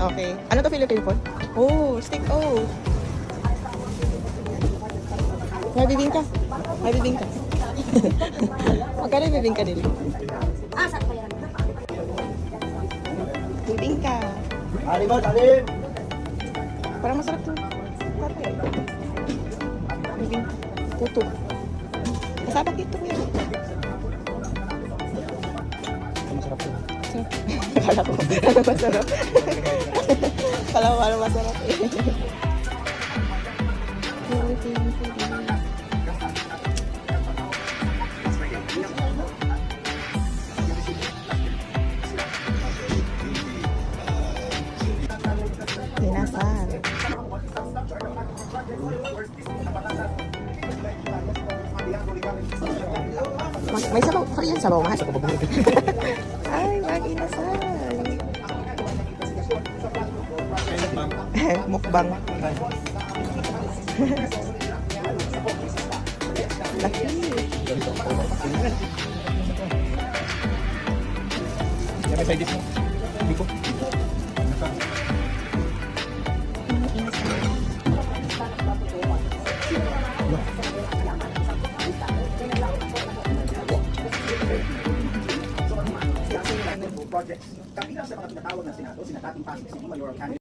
Okay. Ano to Philippine food? Oh, steak oh. May bibingka. May bibingka. Magkano yung bibingka nila? Ah, saan pa yan? Bibingka. Alim ba, alim! Parang masarap to. Tatay. Bibingka. Puto. Masarap ito kuya. Sarap. Kala ko. masarap. Kala ko ano masarap eh. Mas, may sabaw. Korean sabaw, mahal. Mukbang. Laki. Yan may dish mo. Hindi ko. projects. Kabilang sa mga tinatawag na Senado, sina dating Pasig City Mayoral candidate